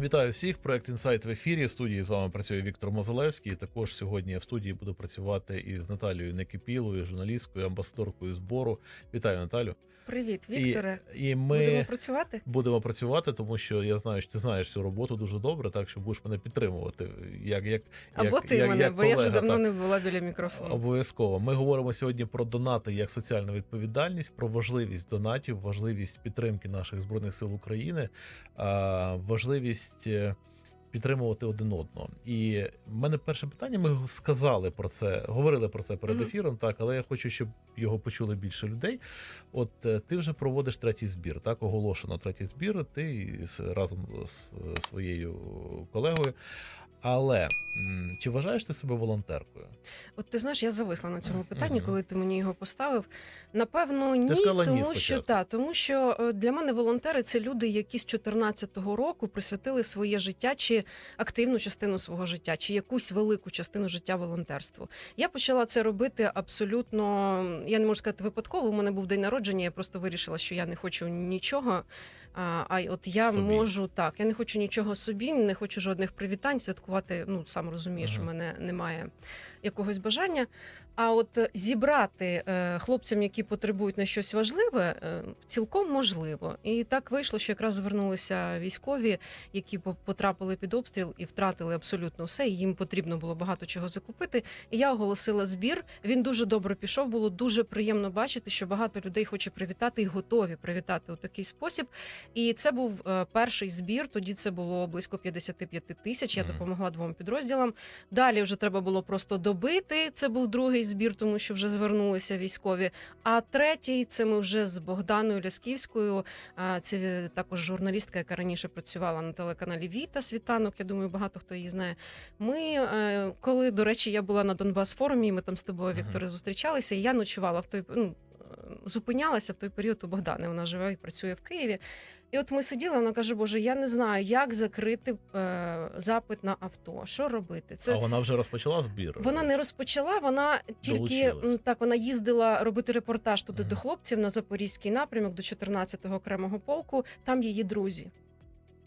Вітаю всіх. Проект інсайт в ефірі. В студії з вами працює Віктор Мозалевський. Також сьогодні я в студії буду працювати із Наталією Некипілою, журналісткою, амбасадоркою збору. Вітаю, Наталю. Привіт, Вікторе. І, і ми Будемо працювати? будемо працювати, тому що я знаю, що ти знаєш цю роботу дуже добре, так що будеш мене підтримувати. Як, як, Або як, ти як, мене, як бо я вже давно так. не була біля мікрофону. Обов'язково. Ми говоримо сьогодні про донати як соціальну відповідальність, про важливість донатів, важливість підтримки наших збройних сил України, важливість. Е, Підтримувати один одного. І в мене перше питання. Ми сказали про це, говорили про це перед Мгм. ефіром. Так, але я хочу, щоб його почули більше людей. От е, ти вже проводиш третій збір. Так оголошено третій збір. Ти разом з е, своєю колегою. Але м, чи вважаєш ти себе волонтеркою? От ти знаєш, я зависла на цьому питанні, Мгм. коли ти мені його поставив. Напевно, ні, сказала ні тому спочатку. що та тому, що е, для мене волонтери це люди, які з 14-го року присвятили своє життя чи активну частину свого життя, чи якусь велику частину життя волонтерству. Я почала це робити абсолютно. Я не можу сказати випадково. У мене був день народження. Я просто вирішила, що я не хочу нічого. А, а от я Собі. можу так. Я не хочу нічого собі, не хочу жодних привітань святкувати. Ну сам розумієш, Ага. у мене немає якогось бажання. А от зібрати е, хлопцям, які потребують на щось важливе, е, цілком можливо. І так вийшло, що якраз звернулися військові, які по- потрапили під обстріл і втратили абсолютно все. І їм потрібно було багато чого закупити. І я оголосила збір. Він дуже добре пішов. Було дуже приємно бачити, що багато людей хоче привітати і готові привітати у такий спосіб. І це був е, перший збір. Тоді це було близько 55 тисяч. Я допомогла двом підрозділам. Далі вже треба було просто добити. Це був другий збір, тому що вже звернулися військові. А третій це ми вже з Богданою Лясківською. Це також журналістка, яка раніше працювала на телеканалі Віта Світанок. Я думаю, багато хто її знає. Ми е, коли, до речі, я була на Донбас форумі, ми там з тобою. Вікторе, зустрічалися. і Я ночувала в той ну, е, зупинялася в той період у Богдани. Вона живе і працює в Києві. І от ми сиділи, вона каже: Боже, я не знаю, як закрити е, запит на авто. Що робити? Це А вона вже розпочала збір. вона не розпочала, вона тільки Долучилась. так вона їздила робити репортаж туди Мгм. до хлопців на запорізький напрямок до 14-го окремого полку. Там її друзі.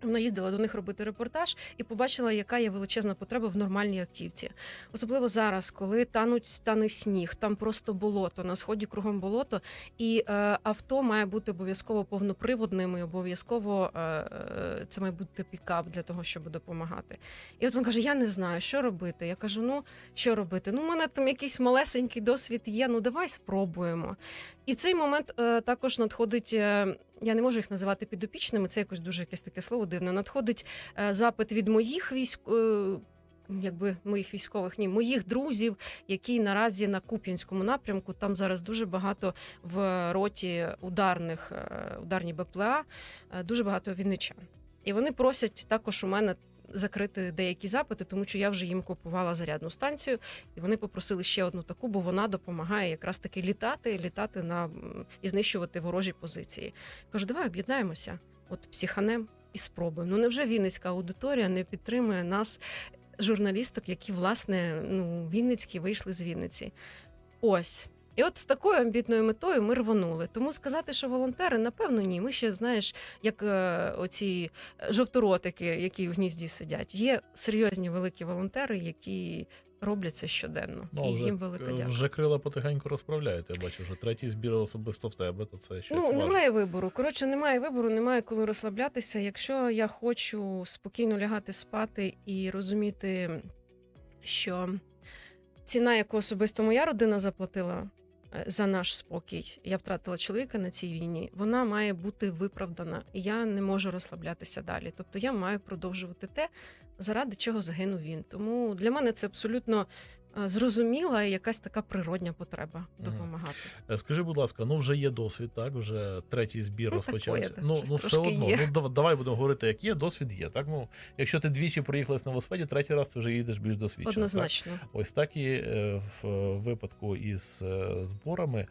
Вона їздила до них робити репортаж і побачила, яка є величезна потреба в нормальній автівці. Особливо зараз, коли тануть тане сніг, там просто болото, на сході кругом болото, і е, авто має бути обов'язково повноприводним, і обов'язково е, е, це має бути пікап для того, щоб допомагати. І от він каже: Я не знаю, що робити. Я кажу: ну що робити? Ну, у мене там якийсь малесенький досвід є. Ну давай спробуємо. І в цей момент е, також надходить. е, я не можу їх називати підопічними, це якось дуже якесь таке слово дивне. Надходить е, запит від моїх військ. е, Якби моїх військових, ні, моїх друзів, які наразі на Куп'янському напрямку, там зараз дуже багато в роті ударних е, ударні БПЛА, е, дуже багато вінничан. І вони просять також у мене закрити деякі запити, тому що я вже їм купувала зарядну станцію, і вони попросили ще одну таку, бо вона допомагає якраз таки літати, літати на і знищувати ворожі позиції. Кажу, давай об'єднаємося, от психанем і спробуємо. Ну невже Вінницька аудиторія не підтримує нас, журналісток, які власне ну Вінницькі вийшли з Вінниці? Ось. І от з такою амбітною метою ми рвонули. Тому сказати, що волонтери, напевно, ні. Ми ще знаєш, як е, оці жовторотики, які в гнізді сидять. Є серйозні великі волонтери, які роблять це щоденно. і Ну, вже, їм велика дяка. вже крила потихеньку розправляєте. Я бачу, вже третій збір особисто в тебе, то це щось Ну, важне. немає вибору. Коротше, немає вибору, немає коли розслаблятися. Якщо я хочу спокійно лягати спати і розуміти, що ціна, яку особисто моя родина заплатила е, за наш спокій, я втратила чоловіка на цій війні, вона має бути виправдана. І я не можу розслаблятися далі. Тобто я маю продовжувати те, заради чого загинув він. Тому для мене це абсолютно зрозуміла якась така природня потреба допомагати. Е, Скажи, будь ласка, ну вже є досвід, так? Вже третій збір Ну, розпочався. такое, ну, ну все одно. є. Ну давай будемо говорити, як є, досвід є. Так, ну якщо ти двічі проїхалась на велосипеді, третій раз ти вже їдеш більш досвідчено. Так? Ось так і е, в е, випадку із е, зборами.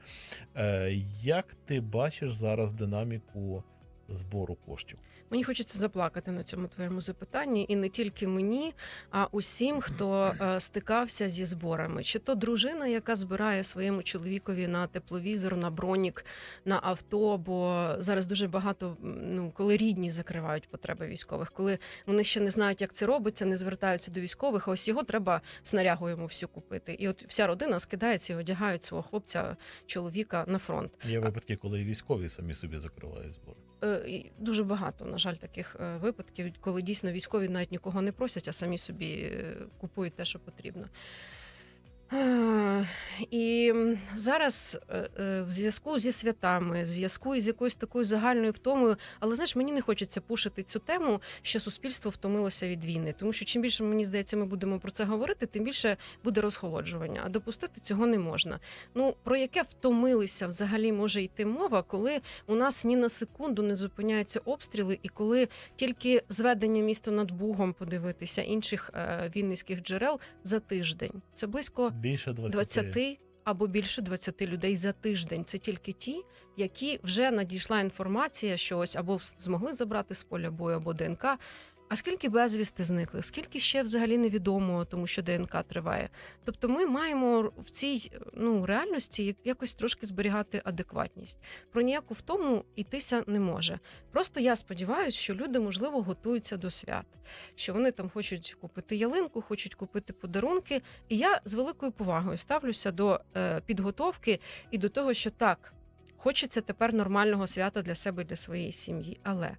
Е, Як ти бачиш зараз динаміку збору коштів? Мені хочеться заплакати на цьому твоєму запитанні, і не тільки мені, а усім, хто е, стикався зі зборами. Чи то дружина, яка збирає своєму чоловікові на тепловізор, на бронік, на авто, бо зараз дуже багато, ну коли рідні закривають потреби військових, коли вони ще не знають, як це робиться, не звертаються до військових. А ось його треба снарягу йому всю купити. І от вся родина скидається і одягають свого хлопця, чоловіка на фронт. Є випадки, коли і військові самі собі закривають збори. Е, Дуже багато, на жаль, таких е, випадків, коли дійсно військові навіть нікого не просять, а самі собі е, купують те, що потрібно. І зараз е, е, в зв'язку зі святами, в зв'язку із якоюсь такою загальною втомою, але знаєш, мені не хочеться пушити цю тему, що суспільство втомилося від війни. Тому що чим більше мені здається, ми будемо про це говорити, тим більше буде розхолоджування. А допустити цього не можна. Ну про яке втомилися взагалі може йти мова, коли у нас ні на секунду не зупиняються обстріли, і коли тільки зведення міста над Бугом подивитися інших е, вінницьких джерел за тиждень. Це близько Більше 20. 20 або більше 20 людей за тиждень. Це тільки ті, які вже надійшла інформація, що ось або змогли забрати з поля бою, або ДНК. А скільки безвісти зникли? Скільки ще взагалі невідомо, тому що ДНК триває? Тобто, ми маємо в цій ну реальності якось трошки зберігати адекватність. Про ніяку втому йтися не може. Просто я сподіваюся, що люди можливо готуються до свят, що вони там хочуть купити ялинку, хочуть купити подарунки. І я з великою повагою ставлюся до е, підготовки і до того, що так, хочеться тепер нормального свята для себе і для своєї сім'ї, але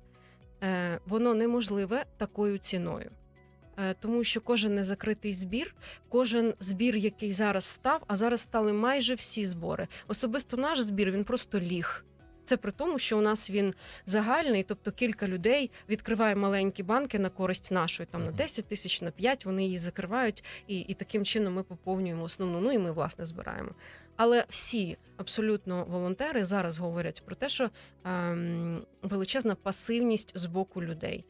воно неможливе такою ціною. Е, Тому що кожен незакритий збір, кожен збір, який зараз став, а зараз стали майже всі збори. Особисто наш збір він просто ліг. Це при тому, що у нас він загальний, тобто кілька людей відкриває маленькі банки на користь нашої, там на Мгм. 10 тисяч, на 5, вони її закривають, і, і таким чином ми поповнюємо основну. Ну і ми власне збираємо. Але всі абсолютно волонтери зараз говорять про те, що ем, величезна пасивність з боку людей.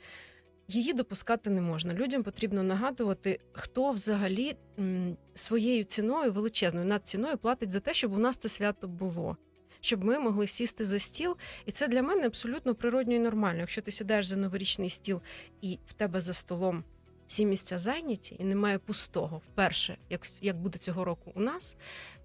Її допускати не можна. Людям потрібно нагадувати, хто взагалі своєю ціною величезною надціною платить за те, щоб у нас це свято було. Щоб ми могли сісти за стіл, і це для мене абсолютно природньо і нормально. Якщо ти сідаєш за новорічний стіл і в тебе за столом всі місця зайняті, і немає пустого вперше, як, як буде цього року у нас,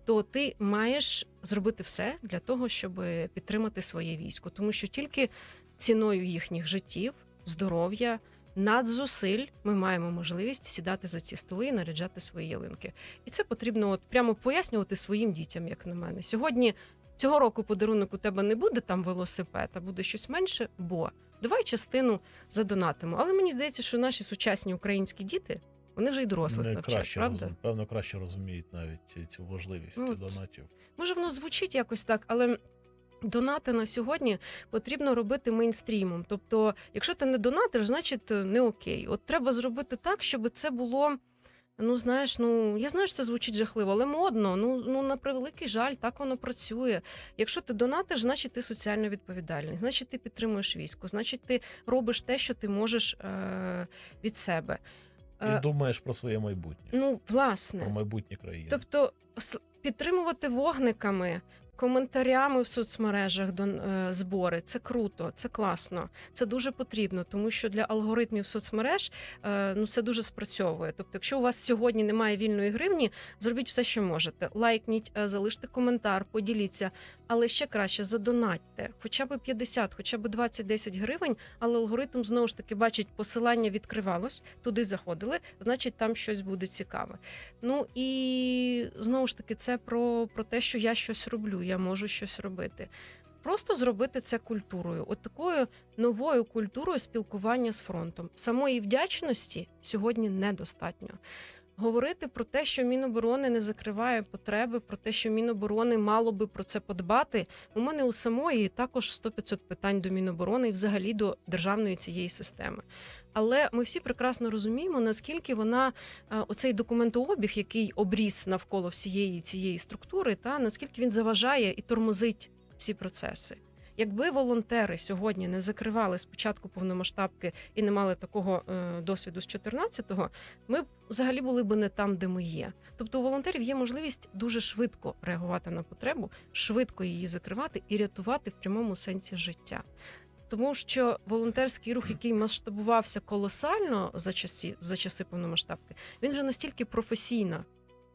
то ти маєш зробити все для того, щоб підтримати своє військо, тому що тільки ціною їхніх життів, здоров'я, надзусиль ми маємо можливість сідати за ці столи і наряджати свої ялинки. І це потрібно от прямо пояснювати своїм дітям, як на мене. Сьогодні цього року подарунок у тебе не буде там велосипед, а буде щось менше, бо давай частину задонатимо. Але мені здається, що наші сучасні українські діти вони вже й дорослих Не навчать, краще, правда? розум- певно, краще розуміють навіть цю важливість Ну, донатів. Може, воно звучить якось так, але. Донати на сьогодні потрібно робити мейнстрімом. Тобто, якщо ти не донатиш, значить е, не окей. От треба зробити так, щоб це було. Ну, знаєш, ну я знаю, що це звучить жахливо, але модно. Ну, ну на превеликий жаль, так воно працює. Якщо ти донатиш, значить ти соціально відповідальний, значить ти підтримуєш військо, значить ти робиш те, що ти можеш е- від себе. І Е, думаєш про своє майбутнє, ну, власне, про майбутнє країни. Тобто підтримувати вогниками, коментарями в соцмережах до е, збори це круто, це класно, це дуже потрібно, тому що для алгоритмів соцмереж е, ну це дуже спрацьовує. Тобто, якщо у вас сьогодні немає вільної гривні, зробіть все, що можете. Лайкніть, е, залиште коментар, поділіться, але ще краще задонатьте, хоча б 50, хоча б 20-10 гривень, але алгоритм знову ж таки бачить, посилання відкривалось, туди заходили, значить там щось буде цікаве. Ну і знову ж таки, це про, про те, що я щось роблю, я можу щось робити. Просто зробити це культурою, от такою новою культурою спілкування з фронтом. Самої вдячності сьогодні недостатньо. Говорити про те, що Міноборони не закриває потреби, про те, що Міноборони мало би про це подбати. У мене у самої також 100-500 питань до Міноборони і взагалі до державної цієї системи. Але ми всі прекрасно розуміємо, наскільки вона е, оцей документообіг, який обріс навколо всієї цієї структури, та наскільки він заважає і тормозить всі процеси. Якби волонтери сьогодні не закривали спочатку повномасштабки і не мали такого е, досвіду з 14-го, ми б взагалі були б не там, де ми є. Тобто у волонтерів є можливість дуже швидко реагувати на потребу, швидко її закривати і рятувати в прямому сенсі життя. Тому що волонтерський рух, який масштабувався колосально за часи, за часи повномасштабки, він вже настільки професійна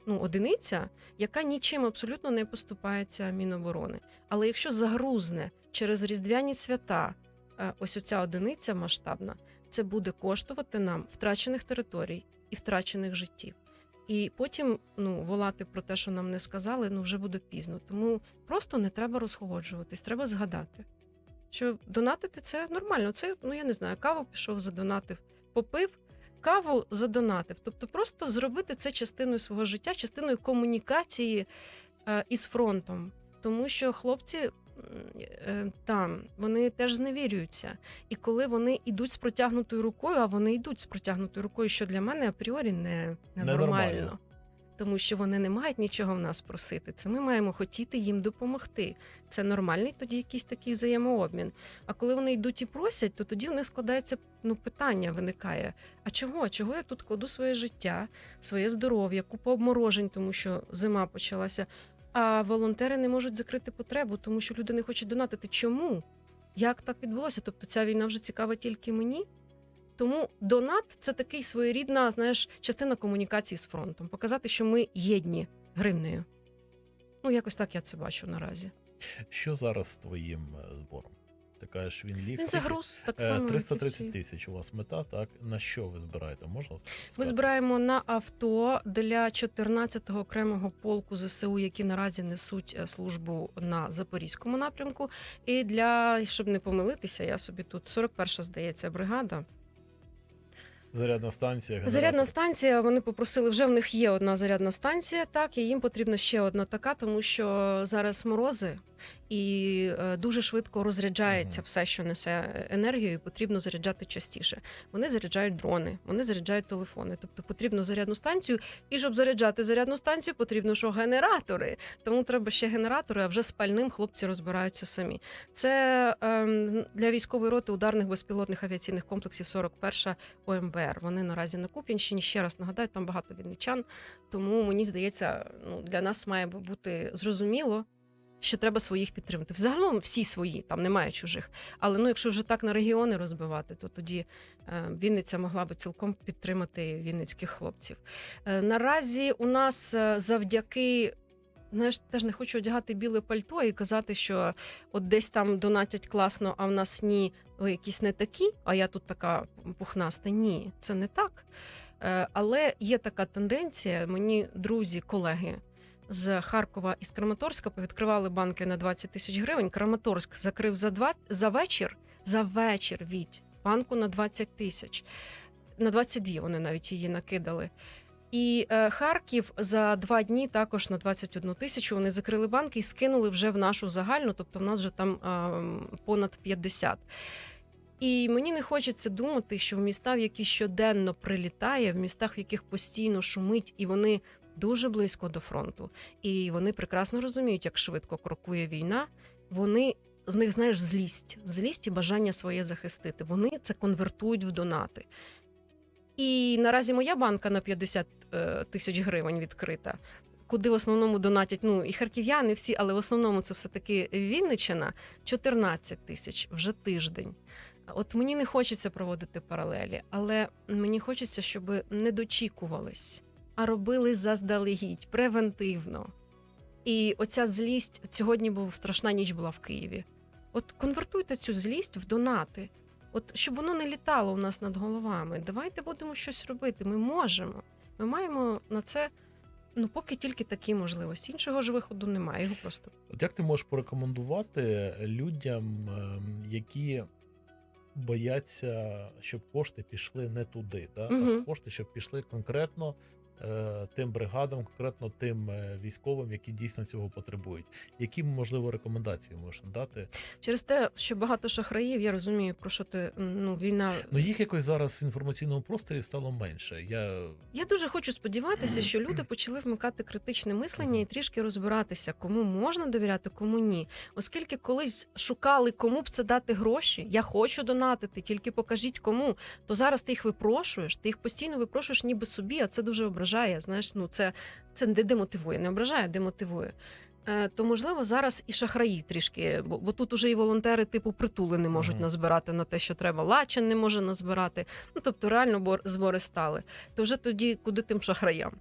ну, одиниця, яка нічим абсолютно не поступається Міноборони. Але якщо загрузне через різдвяні свята е, ось оця одиниця масштабна, це буде коштувати нам втрачених територій і втрачених життів. І потім ну, волати про те, що нам не сказали, ну вже буде пізно. Тому просто не треба розхолоджуватись, треба згадати, що донатити це нормально. Це, ну я не знаю, каву пішов, задонатив, попив, каву задонатив. Тобто просто зробити це частиною свого життя, частиною комунікації е, із фронтом. Тому що хлопці е, там вони теж зневірюються. І коли вони йдуть з протягнутою рукою, а вони йдуть з протягнутою рукою, що для мене апріорі не, не нормально. Тому що вони не мають нічого в нас просити. Це ми маємо хотіти їм допомогти. Це нормальний тоді якийсь такий взаємообмін. А коли вони йдуть і просять, то тоді в них складається ну, питання виникає: а чого? Чого я тут кладу своє життя, своє здоров'я, купа обморожень, тому що зима почалася. А волонтери не можуть закрити потребу, тому що люди не хочуть донатити. Чому? Як так відбулося? Тобто ця війна вже цікава тільки мені? Тому донат це такий своєрідна, знаєш, частина комунікації з фронтом. Показати, що ми єдні гривнею. Ну, якось так я це бачу наразі. Що зараз з твоїм е, збором? Ти кажеш, він ліг. Він скільки? загруз так Е, само. 330 тисяч у вас мета, так? На що ви збираєте? Можна Ми збираємо на авто для 14-го окремого полку ЗСУ, які наразі несуть е, службу на запорізькому напрямку. І для щоб не помилитися, я собі тут 41-ша, здається, бригада. Зарядна станція, генератор. Зарядна станція. Вони попросили, вже в них є одна зарядна станція. Так, і їм потрібна ще одна така, тому що зараз морози. І е, дуже швидко розряджається все, що несе енергію, і потрібно заряджати частіше. Вони заряджають дрони, вони заряджають телефони. Тобто потрібно зарядну станцію. І щоб заряджати зарядну станцію, потрібно що генератори. Тому треба ще генератори, а вже з пальним хлопці розбираються самі. Це ем, для військової роти ударних безпілотних авіаційних комплексів 41 ОМБР. Вони наразі на Куп'янщині. Ще раз нагадаю, там багато вінничан. Тому мені здається, ну для нас має бути зрозуміло. Що треба своїх підтримати. Взагалом всі свої, там немає чужих. Але ну, якщо вже так на регіони розбивати, то тоді е, Вінниця могла би цілком підтримати вінницьких хлопців. Е, наразі у нас е, завдяки. Знаєш, теж не хочу одягати біле пальто і казати, що от десь там донатять класно, а в нас ні, ви якісь не такі, а я тут така пухнаста. Ні, це не так. Але є така тенденція. Мені друзі, колеги з Харкова і з Краматорська повідкривали банки на 20 тисяч гривень. Краматорськ закрив за два за вечір. За вечір від банку на 20 тисяч. На 22 вони навіть її накидали. І е, Харків за два дні також на 21 тисячу вони закрили банки і скинули вже в нашу загальну, тобто в нас вже там е, понад 50. І мені не хочеться думати, що в містах, в які щоденно прилітає, в містах, в яких постійно шумить, і вони дуже близько до фронту, і вони прекрасно розуміють, як швидко крокує війна. Вони в них знаєш злість, злість і бажання своє захистити. Вони це конвертують в донати. І наразі моя банка на 50 е, тисяч гривень відкрита. Куди в основному донатять ну і харків'яни всі, але в основному це все таки Вінниччина 14 тисяч вже тиждень. От мені не хочеться проводити паралелі, але мені хочеться, щоб не дочікувались, а робили заздалегідь, превентивно. І оця злість сьогодні був страшна ніч була в Києві. От конвертуйте цю злість в донати. От щоб воно не літало у нас над головами. Давайте будемо щось робити. Ми можемо. Ми маємо на це ну поки тільки такі можливості. Іншого ж виходу немає. Його просто От як ти можеш порекомендувати людям, ем, які бояться, щоб кошти пішли не туди, да? а кошти, щоб пішли конкретно тим бригадам, конкретно тим е, військовим, які дійсно цього потребують. Які можливо рекомендації можеш надати? через те, що багато шахраїв, я розумію, про що ти ну війна. Ну їх якось зараз в інформаційному просторі стало менше. Я Я дуже хочу сподіватися, що люди почали вмикати критичне мислення і трішки розбиратися, кому можна довіряти, кому ні. Оскільки колись шукали, кому б це дати гроші, я хочу донатити, тільки покажіть кому. То зараз ти їх випрошуєш, ти їх постійно випрошуєш ніби собі, а це дуже ображає. Знаєш, ну це, це не демотивує, не ображає, а демотивує. е, то можливо зараз і шахраї трішки, бо, бо тут уже і волонтери типу притули не можуть Мгм. назбирати на те, що треба. Лачин не може назбирати. Ну тобто реально збори стали. То вже тоді куди тим шахраям.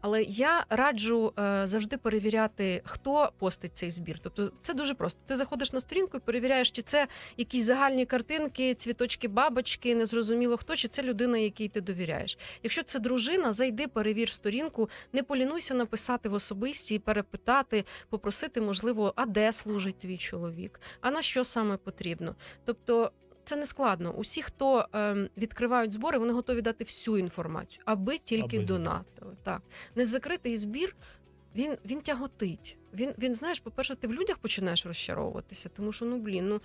Але я раджу е, завжди перевіряти, хто постить цей збір. Тобто це дуже просто. Ти заходиш на сторінку і перевіряєш, чи це якісь загальні картинки, цвіточки, бабочки, незрозуміло хто, чи це людина, якій ти довіряєш. Якщо це дружина, зайди, перевір сторінку, не полінуйся написати в особисті перепитати, попросити, можливо, а де служить твій чоловік, а на що саме потрібно. Тобто. Це не складно. Усі, хто ем, відкривають збори, вони готові дати всю інформацію, аби тільки Аби донатили. Так, незакритий збір він, він тяготить. Він, він знаєш, по-перше, ти в людях починаєш розчаровуватися, тому що ну блін, ну.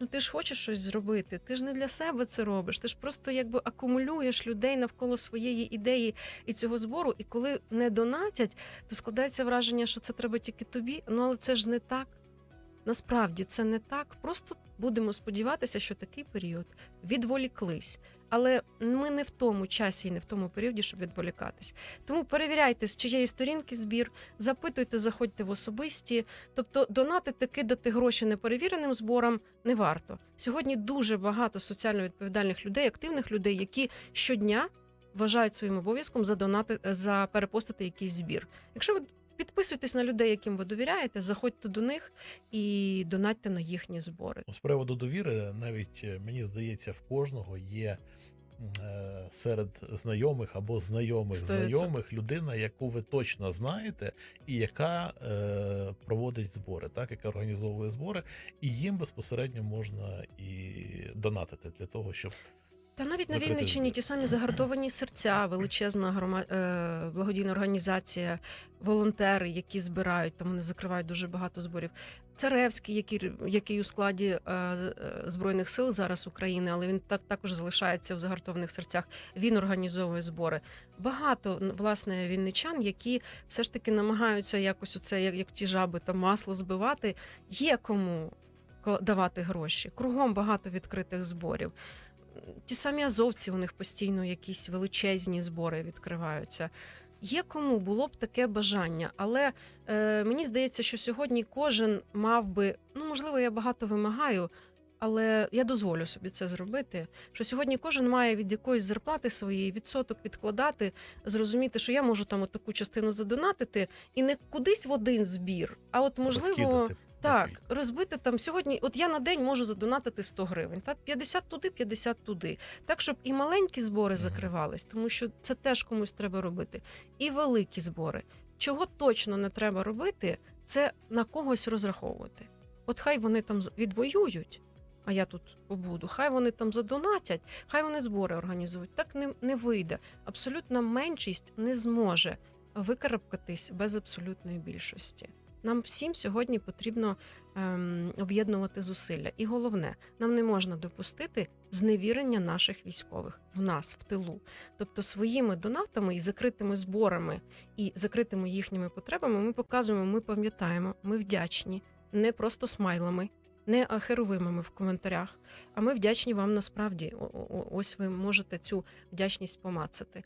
Ну, ти ж хочеш щось зробити, ти ж не для себе це робиш. Ти ж просто якби акумулюєш людей навколо своєї ідеї і цього збору. І коли не донатять, то складається враження, що це треба тільки тобі. Ну але це ж не так. Насправді це не так. Просто будемо сподіватися, що такий період відволіклись. Але ми не в тому часі і не в тому періоді, щоб відволікатись. Тому перевіряйте, з чиєї сторінки збір, запитуйте, заходьте в особисті. Тобто донатити, кидати гроші неперевіреним зборам не варто. Сьогодні дуже багато соціально відповідальних людей, активних людей, які щодня вважають своїм обов'язком задонати, за перепостити якийсь збір. Якщо ви підписуйтесь на людей, яким ви довіряєте, заходьте до них і донатьте на їхні збори. З приводу довіри, навіть е, мені здається, в кожного є е, серед знайомих або знайомих Сто відсотків. знайомих людина, яку ви точно знаєте, і яка е, проводить збори, так яка організовує збори, і їм безпосередньо можна і донатити для того, щоб Та навіть на Вінниччині ті самі загартовані серця, величезна грома... е, благодійна організація, волонтери, які збирають, там вони закривають дуже багато зборів. Царевський, який, який у складі е, е, збройних сил зараз України, але він так також залишається в загартованих серцях. Він організовує збори. Багато власне вінничан, які все ж таки намагаються якось оце, як, як ті жаби, там масло збивати. Є кому давати гроші. Кругом багато відкритих зборів. Ті самі азовці, у них постійно якісь величезні збори відкриваються. Є кому було б таке бажання, але е, мені здається, що сьогодні кожен мав би, ну можливо, я багато вимагаю, але я дозволю собі це зробити. Що сьогодні кожен має від якоїсь зарплати своєї відсоток відкладати, зрозуміти, що я можу там от таку частину задонатити, і не кудись в один збір, а от можливо. Так, розбити там сьогодні. От я на день можу задонатити 100 гривень, так 50 туди, 50 туди. Так, щоб і маленькі збори закривались, тому що це теж комусь треба робити. І великі збори. Чого точно не треба робити, це на когось розраховувати. От хай вони там відвоюють, а я тут побуду. Хай вони там задонатять, хай вони збори організують. Так не, не вийде. Абсолютна меншість не зможе викарабкатись без абсолютної більшості. Нам всім сьогодні потрібно ем, об'єднувати зусилля. І головне, нам не можна допустити зневірення наших військових в нас в тилу. Тобто своїми донатами і закритими зборами і закритими їхніми потребами ми показуємо, ми пам'ятаємо, ми вдячні, не просто смайлами. Не херовимами в коментарях, а ми вдячні вам насправді. Ось ви можете цю вдячність помацати.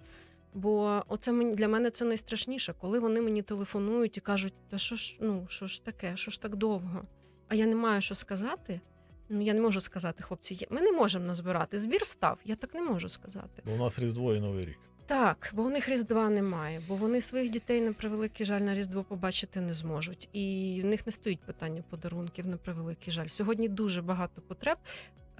Бо оце мені для мене це найстрашніше, коли вони мені телефонують і кажуть, та що ж, ну що ж таке, що ж так довго? А я не маю що сказати. Ну я не можу сказати, хлопці, ми не можемо назбирати. Збір став. Я так не можу сказати. Бо у нас Різдво і Новий рік. Так, бо у них Різдва немає, бо вони своїх дітей на превеликий жаль на Різдво побачити не зможуть. І в них не стоїть питання подарунків на превеликий жаль. Сьогодні дуже багато потреб.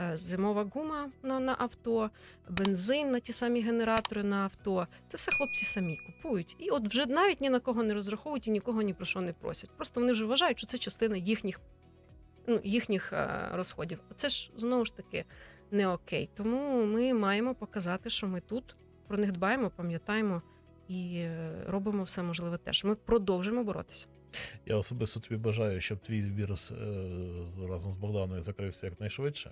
Е, Зимова гума на, на авто, бензин на ті самі генератори на авто. Це все хлопці самі купують. І от вже навіть ні на кого не розраховують і нікого ні про що не просять. Просто вони вже вважають, що це частина їхніх, ну, їхніх е, розходів. Це ж знову ж таки не окей. Тому ми маємо показати, що ми тут про них дбаємо, пам'ятаємо і е, робимо все можливе теж. Ми продовжимо боротися. Я особисто тобі бажаю, щоб твій збір з- е, разом з Богданою закрився якнайшвидше.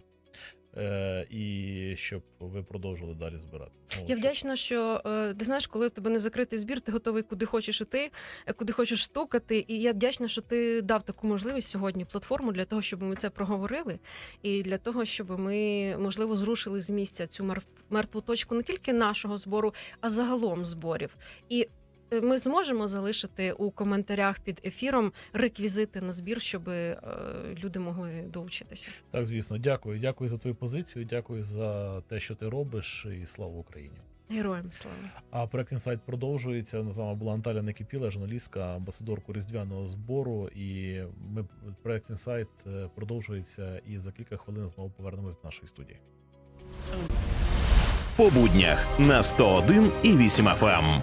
Е, і щоб ви продовжили далі збирати. Ну, Я вдячна, що е, ти знаєш, коли у тебе не закритий збір, ти готовий куди хочеш іти, е, куди хочеш стукати. І я вдячна, що ти дав таку можливість сьогодні платформу для того, щоб ми це проговорили, і для того, щоб ми можливо зрушили з місця цю мер- мертву точку не тільки нашого збору, а загалом зборів. І ми зможемо залишити у коментарях під ефіром реквізити на збір, щоб е, люди могли долучитися. Так, звісно, дякую. Дякую за твою позицію. Дякую за те, що ти робиш, і слава Україні. Героям слава! А проект інсайт продовжується. З вами була Наталя Некипіла, журналістка, амбасадорку різдвяного збору. І ми проект інсайт продовжується. І за кілька хвилин знову повернемось до нашої студії. по буднях на 101 і 8 FM.